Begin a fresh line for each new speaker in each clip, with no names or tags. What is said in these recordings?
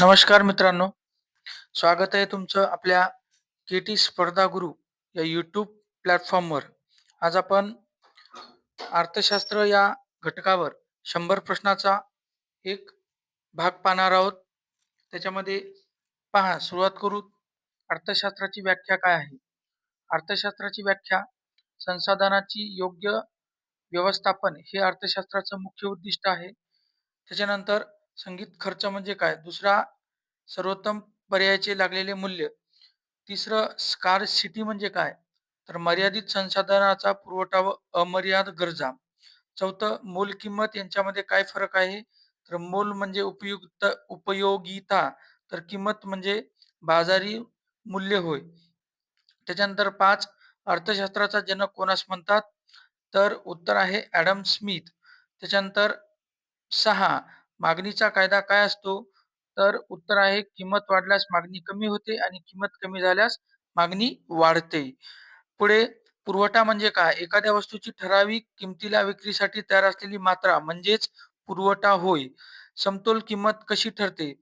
नमस्कार मित्रांनो. स्वागत आहे तुमचं आपल्या के टी स्पर्धा गुरु या यूट्यूब प्लॅटफॉर्मवर आज आपण अर्थशास्त्र या घटकावर शंभर प्रश्नाचा एक भाग पाहणार आहोत. त्याच्यामध्ये पहा सुरुवात करू. अर्थशास्त्राची व्याख्या काय आहे? अर्थशास्त्राची व्याख्या संसाधनाची योग्य व्यवस्थापन हे अर्थशास्त्राचं मुख्य उद्दिष्ट आहे. त्याच्यानंतर संगीत खर्च म्हणजे काय? दुसरा सर्वोत्तम पर्यायाचे लागलेले मूल्य. तिसरं स्कार सिटी म्हणजे काय? तर मर्यादित संसाधनाचा पुरवठा व अमर्याद गरजा. चौथं मोल किंमत यांच्यामध्ये काय फरक आहे? तर मोल म्हणजे उपयुक्त उपयोगिता. तर किंमत म्हणजे बाजारी मूल्य होय. त्याच्यानंतर पाच अर्थशास्त्राचा जनक कोणास म्हणतात? तर उत्तर आहे ॲडम स्मिथ. त्याच्यानंतर सहा मागणीचा कायदा काय असतो? तर उत्तर आहे किंमत वाढल्यास मागणी कमी होते आणि किंमत कमी झाल्यास मागणी वाढते. पुढे पुरवठा म्हणजे काय? एखाद्या वस्तूची ठराविक किमतीला विक्रीसाठी तयार असलेली मात्रा म्हणजेच पुरवठा होय. समतोल किंमत कशी ठरते?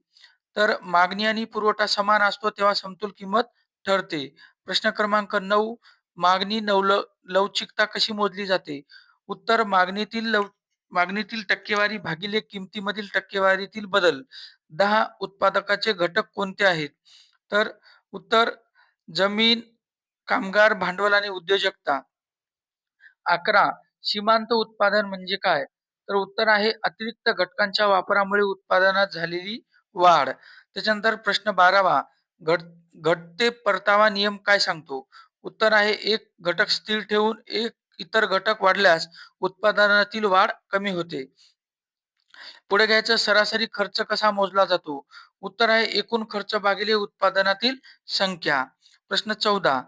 तर मागणी आणि पुरवठा समान असतो तेव्हा समतोल किंमत ठरते. प्रश्न क्रमांक नऊ मागणी नवल लवचिकता कशी मोजली जाते? उत्तर मागणीतील लव मागणीतील टक्केवारी भागिले किमतीमधील टक्केवारीतील बदल. दहा उत्पादकाचे घटक कोणते आहेत? तर उत्तर जमीन कामगार भांडवल आणि उद्योजकता. अकरा सीमांत उत्पादन म्हणजे काय? तर उत्तर आहे अतिरिक्त घटकांच्या वापरामुळे उत्पादनात झालेली वाढ. त्याच्यानंतर प्रश्न बारावा घट घटते परतावा नियम काय सांगतो? उत्तर आहे एक घटक स्थिर ठेवून एक इतर घटक वाढल्यास उत्पादनातील वाढ कमी होते. पुढे घ्यायचं सरासरी खर्च कसा मोजला जातो? उत्तर आहे एकूण खर्च भागिले उत्पादनातील संख्या. प्रश्न चौदा.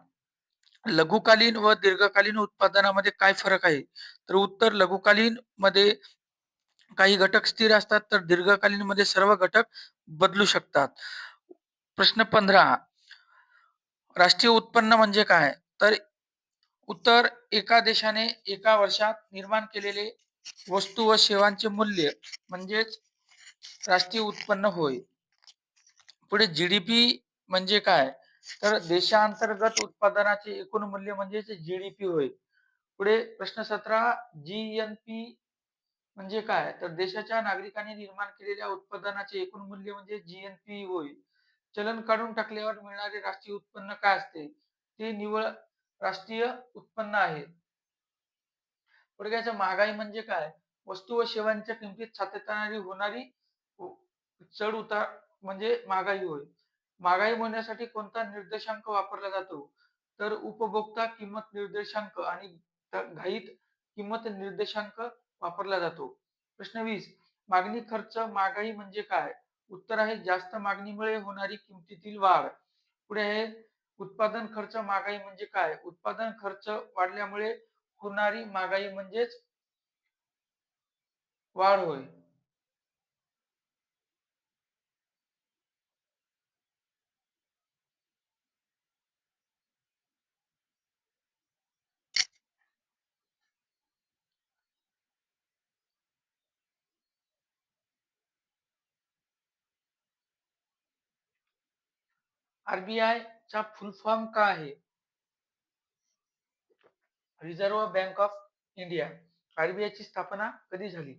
लघुकालीन व दीर्घकालीन उत्पादनामध्ये काय फरक आहे? तर उत्तर लघुकालीन मध्ये काही घटक स्थिर असतात तर दीर्घकालीन मध्ये सर्व घटक बदलू शकतात. प्रश्न पंधरा. राष्ट्रीय उत्पन्न म्हणजे काय? तर उत्तर एका देशाने एका वर्षात निर्माण केलेले वस्तू व सेवांचे मूल्य म्हणजेच राष्ट्रीय उत्पन्न होय. पुढे जीडीपी म्हणजे काय? तर देशांतर्गत उत्पादनाचे एकूण मूल्य म्हणजेच जीडीपी होय. पुढे प्रश्न सतरा जीएनपी म्हणजे काय? तर देशाच्या नागरिकांनी निर्माण केलेल्या उत्पादनाचे एकूण मूल्य म्हणजे जीएनपी होय. चलन काढून टाकल्यावर मिळणारे राष्ट्रीय उत्पन्न काय असते? ते निव्वळ राष्ट्रीय उत्पन्न आहे. पुढे महागाई म्हणजे काय? वस्तू व सेवांच्या किमतीत सातत्याने होणारी चढ उतार म्हणजे महागाई होय. महागाई होण्यासाठी कोणता निर्देशांक वापरला जातो? तर उपभोक्ता किंमत निर्देशांक आणि घाईत किंमत निर्देशांक वापरला जातो. प्रश्न वीस. मागणी खर्च महागाई म्हणजे काय? उत्तर आहे जास्त मागणीमुळे होणारी किमतीतील वाढ. पुढे आहे उत्पादन खर्च महागाई म्हणजे काय? उत्पादन खर्च वाढल्यामुळे होणारी महागाई म्हणजेच वाढ होय. आरबीआय चा फुल फॉर्म का आहे? Reserve bank of India RBI ची स्थापना कधी झाली?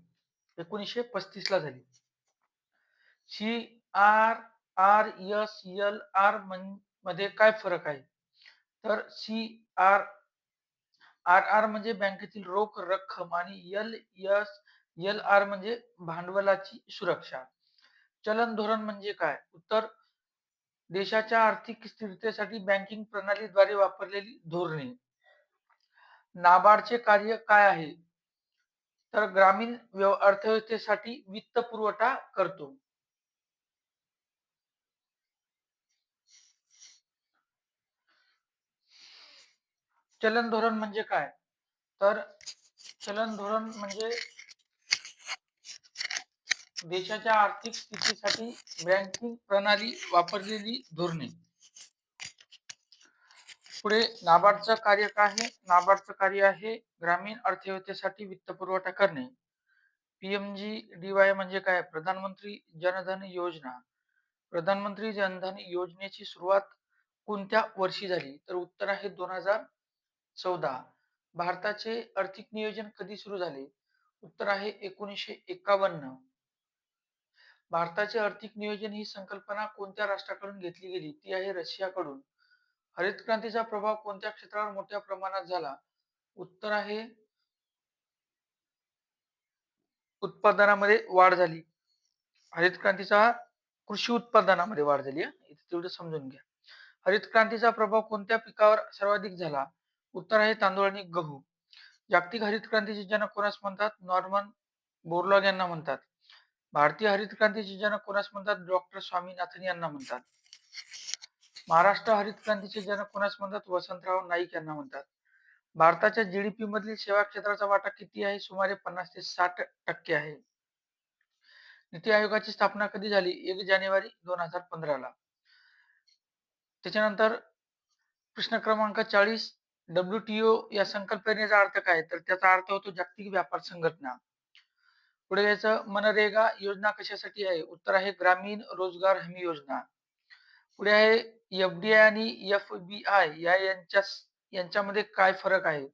एकोणीसशे पस्तीस ला झाली. C R R S L आरमध्ये काय फरक आहे? तर सी आर आर आर म्हणजे बँकेतील रोख रक्कम आणि एल एस एल आर म्हणजे भांडवलाची सुरक्षा. चलन धोरण म्हणजे काय? उत्तर देशाच्या आर्थिक स्थिरतेसाठी बँकिंग प्रणालीद्वारे वापरलेली धोरणे. नाबार्डचे कार्य काय आहे? तर ग्रामीण अर्थव्यवस्थेसाठी वित्त पुरवठा करतो. चलन धोरण म्हणजे काय? तर चलन धोरण म्हणजे देशाच्या आर्थिक स्थितीसाठी बँकिंग प्रणाली वापरलेली धोरणे. पुढे नाबार्डचं कार्य काय आहे? नाबार्डचं कार्य आहे ग्रामीण अर्थव्यवस्थेसाठी वित्त पुरवठा करणे. पीएमजी डीवाय म्हणजे काय? प्रधानमंत्री जनधन योजना. प्रधानमंत्री जनधन योजनेची सुरुवात कोणत्या वर्षी झाली? तर उत्तर आहे दोन हजार चौदा. भारताचे आर्थिक नियोजन कधी सुरू झाले? उत्तर आहे एकोणीसशे एकावन्न. भारताचे आर्थिक नियोजन ही संकल्पना कोणत्या राष्ट्राकडून घेतली गेली? ती आहे रशियाकडून. हरित क्रांतीचा प्रभाव कोणत्या क्षेत्रावर मोठ्या प्रमाणात झाला? उत्तर आहे उत्पादनामध्ये वाढ झाली. हरित क्रांतीचा कृषी उत्पादनामध्ये वाढ झाली इथे तेवढं समजून घ्या. हरित क्रांतीचा प्रभाव कोणत्या पिकावर सर्वाधिक झाला? उत्तर आहे तांदूळ आणि गहू. जागतिक हरित क्रांतीचे जनक कोणास म्हणतात? नॉर्मन बोरलॉग यांना म्हणतात. भारतीय हरित क्रांतीचे जनक कोणास म्हणतात? डॉक्टर स्वामीनाथन यांना म्हणतात. महाराष्ट्र हरित क्रांतीचे जनक कोणास म्हणतात? वसंतराव नाईक यांना म्हणतात. भारताच्या जीडीपी मधील सेवा क्षेत्राचा वाटा किती आहे? सुमारे पन्नास ते साठ टक्के आहे. नीती आयोगाची स्थापना कधी झाली? एक जानेवारी दोन हजार पंधराला त्याच्यानंतर प्रश्न क्रमांक चाळीस डब्ल्यूटीओ या संकल्पनेचा अर्थ काय? तर त्याचा अर्थ होतो जागतिक व्यापार संघटना. पुढे याचं मनरेगा योजना कशासाठी आहे? उत्तर आहे ग्रामीण रोजगार हमी योजना. पुढे आहे एफडीआय आणि एफ बी आय. या यांच्या यांच्यामध्ये काय फरक आहे?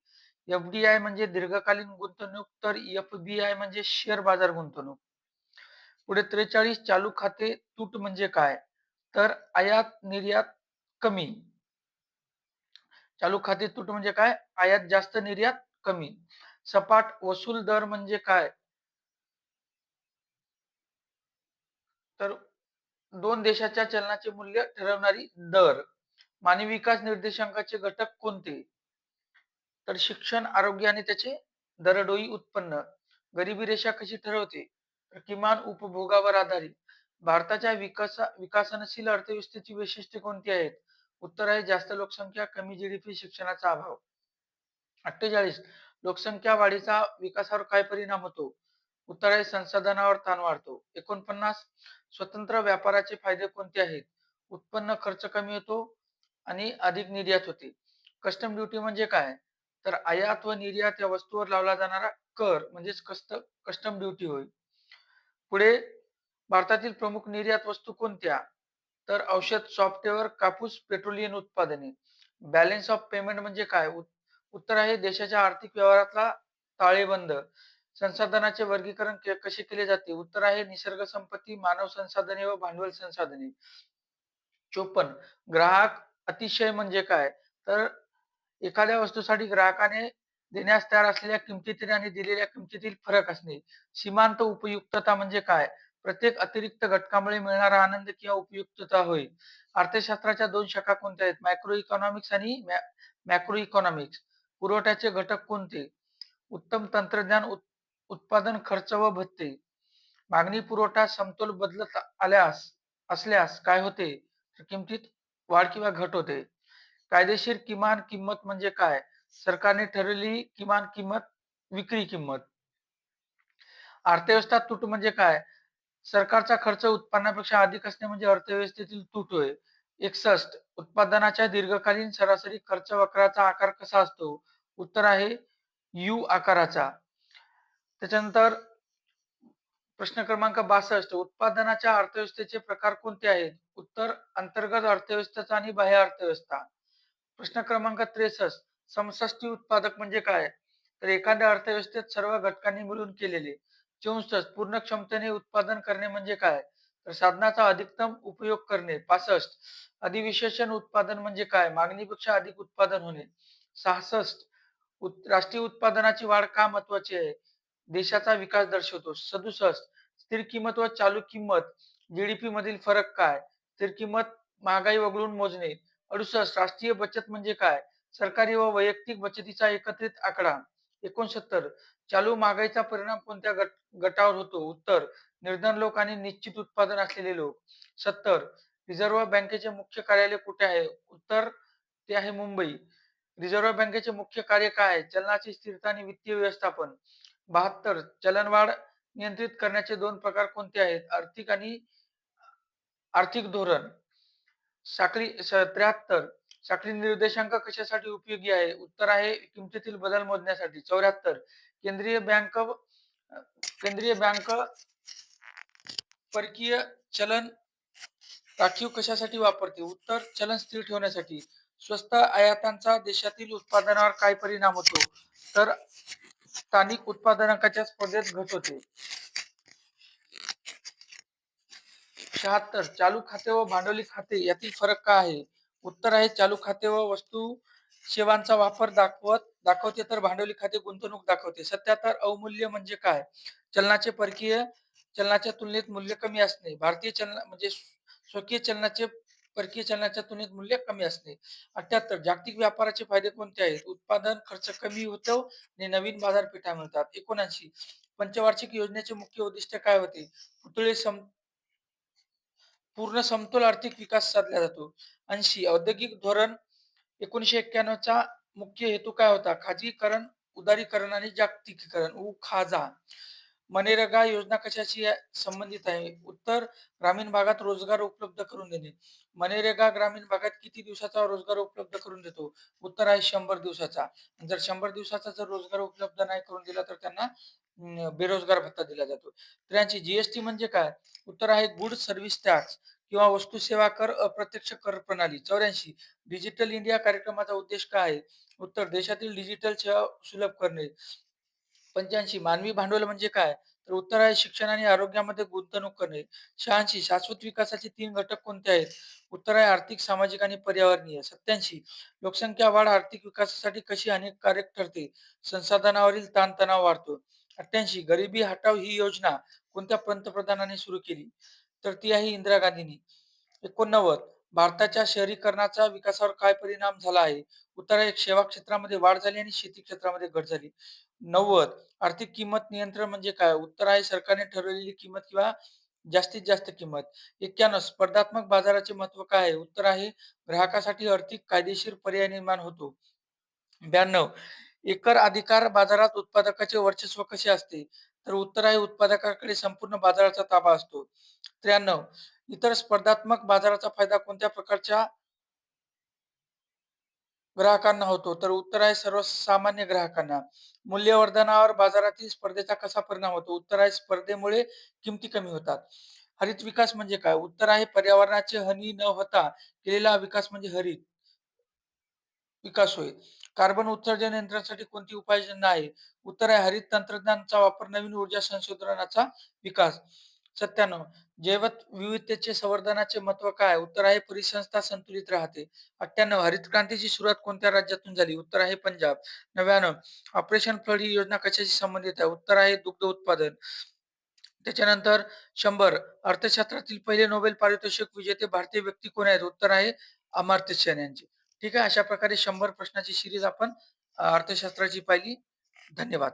एफडीआय म्हणजे दीर्घकालीन गुंतवणूक तर एफ बी आय म्हणजे शेअर बाजार गुंतवणूक. पुढे त्रेचाळीस चालू खाते तूट म्हणजे काय? तर आयात निर्यात कमी. चालू खाते तूट म्हणजे काय? आयात जास्त निर्यात कमी. सपाट वसूल दर म्हणजे काय? तर दोन देशाच्या चलनाचे मूल्य ठरवणारी दर मानवी विकास निर्देशांकाचे घटक कोणते? तर शिक्षण आरोग्य आणि त्याचे दरडोई उत्पन्न. गरिबी रेषा कशी ठरवते? किमान उपभोगावर आधारित. भारताच्या विकास विकासनशील अर्थव्यवस्थेची वैशिष्ट्ये कोणती आहेत? उत्तर आहे जास्त लोकसंख्या कमी जीडीपी शिक्षणाचा अभाव. अठ्ठेचाळीस लोकसंख्या वाढीचा विकासावर काय परिणाम होतो? उत्तर आहे संसाधनावर ताण वाढतो. एकोणपन्नास स्वतंत्र व्यापाराचे फायदे कोणते आहेत? उत्पन्न खर्च कमी होतो आणि अधिक निर्यात होते. कस्टम ड्युटी म्हणजे काय? तर आयात व निर्यात या वस्तूवर लावला जाणारा कर म्हणजेच कस्ट कस्टम ड्युटी होय. पुढे भारतातील प्रमुख निर्यात वस्तू कोणत्या? तर औषध सॉफ्टवेअर कापूस पेट्रोलियम उत्पादने. बॅलेन्स ऑफ पेमेंट म्हणजे काय? उत्तर आहे देशाच्या आर्थिक व्यवहारातला ताळेबंद. संसाधनाचे वर्गीकरण कसे केले जाते? उत्तर आहे निसर्ग संपत्ती मानव संसाधने व भांडवल संसाधने. चोपन्न. ग्राहक अतिशय म्हणजे काय? तर एखाद्या वस्तूसाठी ग्राहकाने देण्यास तयार असलेल्या किमतीतील आणि दिलेल्या किमतीतील फरक असणे. सीमांत उपयुक्तता म्हणजे काय? प्रत्येक अतिरिक्त घटकामुळे मिळणारा आनंद किंवा उपयुक्तता होय. अर्थशास्त्राच्या दोन शाखा कोणत्या आहेत? मायक्रो इकॉनॉमिक्स आणि मॅक्रो इकॉनॉमिक्स पुरवठ्याचे घटक कोणते? उत्तम तंत्रज्ञान उत्पादन खर्च व भत्ते. मागणी पुरवठा समतोल बदलत आल्यास असल्यास काय होते? किमतीत वाढ किंवा घट होते. कायदेशीर किमान किंमत म्हणजे काय? सरकारने ठरवली किमान किंमत विक्री किंमत. अर्थव्यवस्था तूट म्हणजे काय? सरकारचा खर्च उत्पन्नापेक्षा अधिक असणे म्हणजे अर्थव्यवस्थेतील तूट होय. एकसष्ट उत्पादनाच्या दीर्घकालीन सरासरी खर्च वक्राचा आकार कसा असतो? उत्तर आहे यू आकाराचा. त्याच्यानंतर प्रश्न क्रमांक बासष्ट उत्पादनाच्या अर्थव्यवस्थेचे प्रकार कोणते आहेत? उत्तर अंतर्गत अर्थव्यवस्थेचा आणि बाह्य अर्थव्यवस्था. प्रश्न क्रमांक त्रेसष्ट समष्टी उत्पादक म्हणजे काय? तर एखाद्या अर्थव्यवस्थेत सर्व घटकांनी मिळून केलेले. चौसष्ट पूर्ण क्षमतेने उत्पादन करणे म्हणजे काय? तर साधनाचा अधिकतम उपयोग करणे. पासष्ट अधिविशेषण उत्पादन म्हणजे काय? मागणीपेक्षा अधिक उत्पादन होणे. सहासष्ट राष्ट्रीय उत्पादनाची वाढ का महत्वाची आहे? देशाचा विकास दर्शवतो. सदुसष्ट स्थिर किंमत व चालू किंमत जीडीपी मधील फरक काय? स्थिर किंमत महागाई वगळून मोजणे. अडुसष्ट राष्ट्रीय बचत म्हणजे काय? सरकारी व वैयक्तिक बचतीचा एकत्रित आकडा. एकोणसत्तर चालू महागाईचा परिणाम कोणत्या गट गटावर होतो? उत्तर निर्धन लोक आणि निश्चित उत्पादन असलेले लोक. सत्तर रिझर्व्ह बँकेचे मुख्य कार्यालय कुठे आहे? उत्तर ते आहे मुंबई. रिझर्व्ह बँकेचे मुख्य कार्य काय? आहे चलनाची स्थिरता आणि वित्तीय व्यवस्थापन. बहात्तर चलनवाढ नियंत्रित करण्याचे दोन प्रकार कोणते आहेत? आर्थिक आणि आर्थिक धोरण. साखळी त्र्याहत्तर. साखळी निर्देशांक कशासाठी उपयोगी आहे? उत्तर आहे किमतीतील बदल मोजण्यासाठी. चौऱ्याहत्तर. केंद्रीय बँक केंद्रीय बँक परकीय चलन राखीव कशासाठी वापरते? उत्तर चलन स्थिर ठेवण्यासाठी. स्वस्त आयातांचा देशातील उत्पादनावर काय परिणाम होतो? तर स्थानिक उत्पादनाच्या स्पर्धेत घट होते. शहात्तर चालू खाते व भांडवली खाते यातील फरक काय आहे? उत्तर आहे चालू खाते व वस्तू सेवांचा वापर दाखवत दाखवते तर भांडवली खाते गुंतवणूक दाखवते. सत्याहत्तर अवमूल्य म्हणजे काय? चलनाचे परकीय चलनाच्या तुलनेत मूल्य कमी असणे. भारतीय चलन म्हणजे स्वकीय चलनाचे परकीय चलनाच्या तुलनेत मूल्य कमी असणे. अठ्याहत्तर जागतिक व्यापाराचे फायदे कोणते आहेत? उत्पादन खर्च कमी होतो आणि नवीन बाजारपेठा मिळतात. एकोणऐंशी. पंचवार्षिक योजनेचे मुख्य उद्दिष्ट काय होते? पुतळे सम पूर्ण समतोल आर्थिक विकास साधला जातो. ऐंशी. औद्योगिक धोरण एकोणीशे एक्क्याण्णवचा मुख्य हेतू काय होता? खाजगीकरण उदारीकरण आणि जागतिकीकरण. उ खाजा मनरेगा योजना कशाशी संबंधित आहे? उत्तर ग्रामीण भागात रोजगार उपलब्ध करून देणे. मनरेगा ग्रामीण भागात किती दिवसाचा रोजगार उपलब्ध करून देतो? उत्तर आहे शंभर दिवसाचा. जर शंभर दिवसाचा जर रोजगार उपलब्ध नाही करून दिला तर त्यांना बेरोजगार भत्ता दिला जातो. त्र्याऐंशी जीएसटी म्हणजे काय? उत्तर आहे गुड सर्व्हिस टॅक्स किंवा वस्तू सेवा कर अप्रत्यक्ष कर प्रणाली. चौऱ्याऐंशी. डिजिटल इंडिया कार्यक्रमाचा उद्देश काय आहे? उत्तर देशातील डिजिटल सेवा सुलभ करणे. पंच्याऐंशी मानवी भांडवल म्हणजे काय? तर उत्तर आहे शिक्षण आणि आरोग्यामध्ये गुंतवणूक करणे. शहाऐंशी. शाश्वत विकासाचे तीन घटक कोणते आहेत? उत्तर आहे आर्थिक सामाजिक आणि पर्यावरणीय. सत्याऐंशी लोकसंख्या वाढ आर्थिक विकासासाठी कशी हानिकारक ठरते संसाधनावरील ताणतणाव वाढतो. अठ्ठ्याऐंशी. गरिबी हटाव ही योजना कोणत्या पंतप्रधानांनी सुरू केली? तर ती आहे इंदिरा गांधींनी. एकोणनव्वद. भारताच्या शहरीकरणाचा विकासावर काय परिणाम झाला आहे? उत्तर आहे सेवा क्षेत्रामध्ये वाढ झाली आणि शेती क्षेत्रामध्ये घट झाली. नव्वद. आर्थिक किंमत नियंत्रण म्हणजे काय? उत्तर आहे सरकारने ठरवलेली किंमत किंवा जास्तीत जास्त किंमत. एक्क्याण्णव स्पर्धात्मक बाजाराचे महत्त्व काय आहे? उत्तर आहे ग्राहकासाठी आर्थिक कायदेशीर पर्याय निर्माण होतो. ब्याण्णव एकर अधिकार बाजारात उत्पादकाचे वर्चस्व कसे असते? तर उत्तर आहे उत्पादकाकडे संपूर्ण बाजाराचा ताबा असतो. त्र्याण्णव इतर स्पर्धात्मक बाजाराचा फायदा कोणत्या प्रकारच्या ग्राहकांना होतो. तर उत्तर आहे सर्वसामान्य ग्राहकांना. मूल्यवर्धनावर बाजारातील स्पर्धेचा कसा परिणाम होतो? उत्तर आहे स्पर्धेमुळे किमती कमी होतात. हरित विकास म्हणजे काय? उत्तर आहे पर्यावरणाचे हानी न होता केलेला विकास म्हणजे हरित विकास होय. कार्बन उत्सर्जन नियंत्रणासाठी कोणती उपाययोजना आहे? उत्तर आहे हरित तंत्रज्ञानाचा वापर नवीन ऊर्जा संशोधनाचा विकास. सत्त्याण्णव जैव विविधतेचे संवर्धनाचे महत्त्व काय? उत्तर आहे परिसंस्था संतुलित राहते. अठ्ठ्याण्णव हरित क्रांतीची सुरुवात कोणत्या राज्यातून झाली? उत्तर आहे पंजाब. नव्याण्णव ऑपरेशन फ्लड ही योजना कशाशी संबंधित आहे? उत्तर आहे दुग्ध उत्पादन. त्याच्यानंतर शंभर अर्थशास्त्रातील पहिले नोबेल पारितोषिक विजेते भारतीय व्यक्ती कोण आहेत? उत्तर आहे अमर्त्य सेन यांचे. ठीक आहे अशा प्रकारे शंभर प्रश्नाची सिरीज आपण अर्थशास्त्राची पाहिली. धन्यवाद.